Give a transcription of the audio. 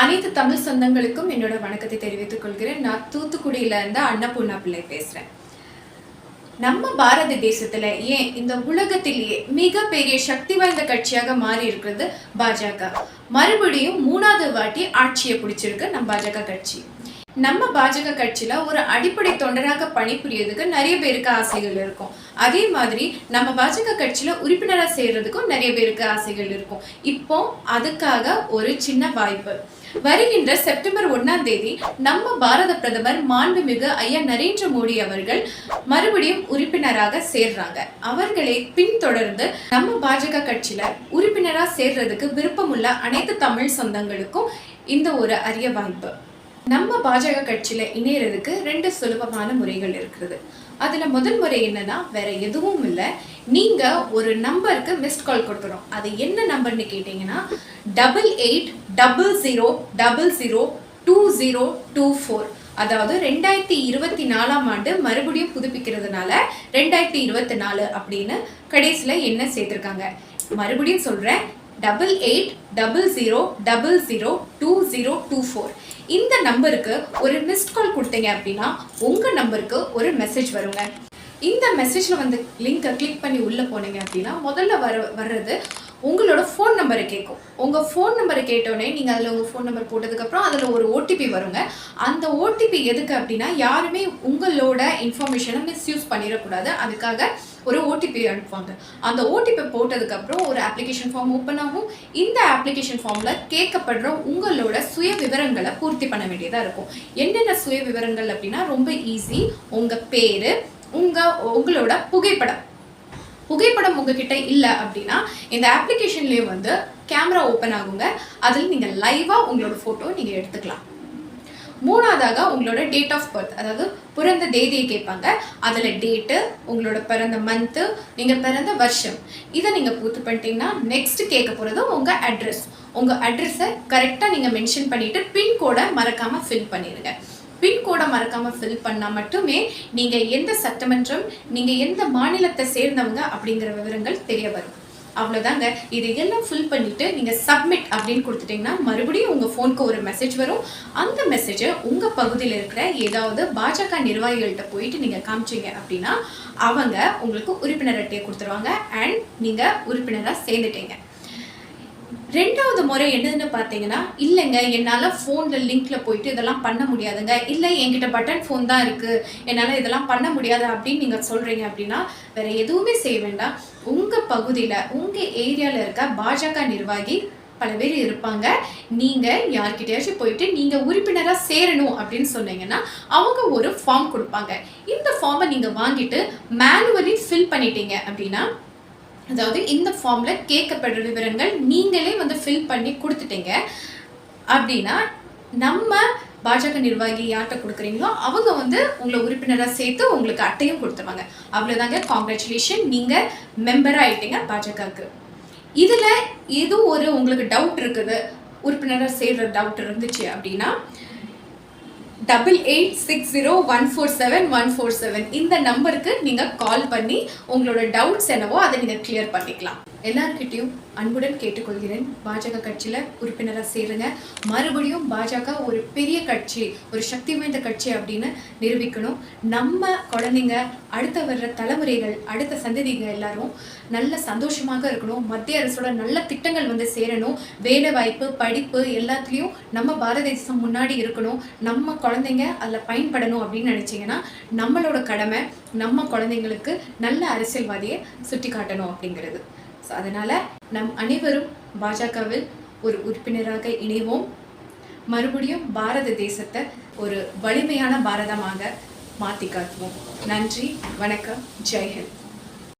அனைத்து தமிழ் சொந்தங்களுக்கும் என்னோட வணக்கத்தை தெரிவித்துக் கொள்கிறேன். நான் தூத்துக்குடியில இருந்து அன்னபூர்ணா பிள்ளை பேசுறேன். நம்ம பாரத தேசத்துல ஏன் இந்த உலகத்திலேயே மிகப்பெரிய சக்தி வாய்ந்த கட்சியாக மாறி இருக்கிறது பாஜக? மறுபடியும் மூணாவது வாட்டி ஆட்சியை பிடிச்சிருக்கு நம்ம பாஜக கட்சி. நம்ம பாஜக கட்சியில ஒரு அடிப்படை தொண்டராக பணிபுரியதுக்கு நிறைய பேருக்கு ஆசைகள் இருக்கும். அதே மாதிரி நம்ம பாஜக கட்சியில உறுப்பினராக சேர்றதுக்கும் நிறைய பேருக்கு ஆசைகள் இருக்கும். இப்போ அதுக்காக ஒரு சின்ன வாய்ப்பு. வருகின்ற செப்டம்பர் ஒன்னாம் தேதி நம்ம பாரத பிரதமர் மாண்புமிகு ஐயா நரேந்திர மோடி அவர்கள் மறுபடியும் உறுப்பினராக சேர்றாங்க. அவர்களை பின்தொடர்ந்து நம்ம பாஜக கட்சியில உறுப்பினராக சேர்றதுக்கு விருப்பமுள்ள அனைத்து தமிழ் சொந்தங்களுக்கும் இந்த ஒரு அரிய வாய்ப்பு. நம்ம பாஜக கட்சியில இணையறதுக்கு ரெண்டு சுலபமான முறைகள் இருக்குது. அதுல முதல் முறை என்னன்னா வேற எதுவும் இல்லை. நீங்க ஒரு நம்பருக்கு மிஸ்ட் கால் கொடுத்துரும் அது என்ன நம்பர்னு கேட்டீங்கன்னா double eight double zero double zero two zero two four அதாவது ரெண்டாயிரத்தி இருபத்தி நாலாம் ஆண்டு மறுபடியும் புதுப்பிக்கிறதுனால ரெண்டாயிரத்தி இருபத்தி நாலு அப்படின்னு கடைசியில் என்ன சேர்த்துருக்காங்க? மறுபடியும் சொல்கிறேன் double eight double zero double zero two zero two four இந்த நம்பருக்கு ஒரு மிஸ்ட் கால் கொடுத்தீங்க அப்படின்னா உங்கள் நம்பருக்கு ஒரு மெசேஜ் வருங்க. இந்த மெசேஜில் வந்து லிங்கை கிளிக் பண்ணி உள்ளே போனீங்க அப்படின்னா முதல்ல வர வர்றது உங்களோட ஃபோன் நம்பரை கேட்கும் உங்கள் ஃபோன் நம்பரை கேட்டோடனே நீங்கள் அதில் உங்கள் ஃபோன் நம்பர் போட்டதுக்கப்புறம் அதில் ஒரு ஓடிபி வருங்க. அந்த ஓடிபி எதுக்கு அப்படின்னா யாருமே உங்களோட இன்ஃபர்மேஷனை மிஸ்யூஸ் பண்ணிடக்கூடாது. அதுக்காக ஒரு ஓடிபி அனுப்புவாங்க. அந்த ஓடிபி போட்டதுக்கப்புறம் ஒரு அப்ளிகேஷன் ஃபார்ம் ஓப்பன் ஆகும். இந்த அப்ளிகேஷன் ஃபார்மில் கேட்கப்படுற உங்களோட சுய விவரங்களை பூர்த்தி பண்ண வேண்டியதாக இருக்கும். என்னென்ன சுய விவரங்கள் அப்படின்னா ரொம்ப ஈஸி உங்கள் பேர் உங்கள் உங்களோட புகைப்படம். புகைப்படம் உங்ககிட்ட இல்லை அப்படின்னா இந்த அப்ளிகேஷன்லேயே வந்து கேமரா ஓப்பன் ஆகுங்க. அதில் நீங்கள் லைவாக உங்களோட ஃபோட்டோ நீங்கள் எடுத்துக்கலாம். மூணாவதாக உங்களோட டேட் ஆஃப் பர்த் அதாவது பிறந்த தேதியை கேட்பாங்க. அதில் டேட்டு உங்களோட பிறந்த மந்த்து நீங்கள் பிறந்த வருஷம். இதை நீங்கள் பூர்த்து பண்ணிட்டீங்கன்னா நெக்ஸ்ட் கேட்க போகிறது உங்கள் அட்ரஸ் உங்கள் அட்ரஸை கரெக்டாக நீங்கள் மென்ஷன் பண்ணிவிட்டு பின்கோடை மறக்காமல் ஃபில் பண்ணிடுங்க. பின்கோடை மறக்காமல் ஃபில் பண்ணால் மட்டுமே நீங்கள் எந்த சட்டமன்றம் நீங்கள் எந்த மாநிலத்தை சேர்ந்தவங்க அப்படிங்கிற விவரங்கள் தெரிய வரும். அவ்வளோதாங்க இது எல்லாம் ஃபில் பண்ணிட்டு நீங்கள் சப்மிட் அப்படின்னு கொடுத்துட்டிங்கன்னா மறுபடியும் உங்கள் ஃபோனுக்கு ஒரு மெசேஜ் வரும். அந்த மெசேஜை உங்கள் பகுதியில் இருக்கிற ஏதாவது பாஜக நிர்வாகிகள்கிட்ட போயிட்டு நீங்கள் காமிச்சீங்க அப்படின்னா அவங்க உங்களுக்கு உறுப்பினர் அட்டையை கொடுத்துருவாங்க. அண்ட் நீங்கள் உறுப்பினராக சேர்ந்துட்டீங்க. ரெண்டாவது முறை என்னதுன்னு பார்த்தீங்கன்னா இல்லைங்க என்னால் ஃபோனில் லிங்க்ல போயிட்டு இதெல்லாம் பண்ண முடியாதுங்க. இல்லை என்கிட்ட பட்டன் ஃபோன் தான் இருக்குது என்னால் இதெல்லாம் பண்ண முடியாது அப்படின்னு நீங்கள் சொல்கிறீங்க அப்படின்னா வேற எதுவுமே செய்ய வேண்டாம். உங்கள் பகுதியில் உங்கள் ஏரியாவில் இருக்க பாஜக நிர்வாகி பல பேர் இருப்பாங்க. நீங்கள் யார்கிட்டயாச்சும் போயிட்டு நீங்கள் உறுப்பினராக சேரணும் அப்படின்னு சொன்னீங்கன்னா அவங்க ஒரு ஃபார்ம் கொடுப்பாங்க. இந்த ஃபார்மை நீங்கள் வாங்கிட்டு மேனுவலி ஃபில் பண்ணிட்டீங்க அப்படின்னா அதாவது இந்த ஃபார்மில் கேட்கப்படுற விவரங்கள் நீங்களே வந்து ஃபில் பண்ணி கொடுத்துட்டீங்க. அப்படின்னா நம்ம பாஜக நிர்வாகி யார்கிட்ட கொடுக்குறீங்களோ அவங்க வந்து உங்களை உறுப்பினராக சேர்த்து உங்களுக்கு அட்டையும் கொடுத்துருவாங்க. அவ்வளோதாங்க காங்க்ராச்சுலேஷன் நீங்கள் மெம்பராக ஆகிட்டீங்க பாஜகவுக்கு. இதில் ஏதோ ஒரு உங்களுக்கு டவுட் இருக்குது. உறுப்பினராக சேர்கிற டவுட் இருந்துச்சு அப்படின்னா double eight six zero one four seven one four seven இந்த நம்பருக்கு நீங்கள் கால் பண்ணி உங்களோட டவுட்ஸ் என்னவோ அதை நீங்கள் கிளியர் பண்ணிக்கலாம். எல்லார்கிட்டையும் அன்புடன் கேட்டுக்கொள்கிறேன். பாஜக கட்சியில் உறுப்பினராக சேருங்க. மறுபடியும் பாஜக ஒரு பெரிய கட்சி ஒரு சக்தி வாய்ந்த கட்சி அப்படின்னு நிரூபிக்கணும். நம்ம குழந்தைங்க அடுத்த வர்ற தலைமுறைகள் அடுத்த சந்ததிங்க எல்லாரும் நல்ல சந்தோஷமாக இருக்கணும். மத்திய அரசோட நல்ல திட்டங்கள் வந்து சேரணும். வேலை வாய்ப்பு படிப்பு எல்லாத்துலேயும் நம்ம பாரத தேசம் முன்னாடி இருக்கணும். நம்ம குழந்தைங்க அதில் பயன்படணும் அப்படின்னு நினச்சிங்கன்னா நம்மளோட கடமை நம்ம குழந்தைங்களுக்கு நல்ல அரசியல்வாதியை சுட்டி காட்டணும் அப்படிங்கிறது. ஸோ அதனால் நம் அனைவரும் பாஜகவில் ஒரு உறுப்பினராக இணைவோம். மறுபடியும் பாரத தேசத்தை ஒரு வலிமையான பாரதமாக மாற்றி காட்டுவோம். நன்றி வணக்கம் ஜெய்ஹிந்த்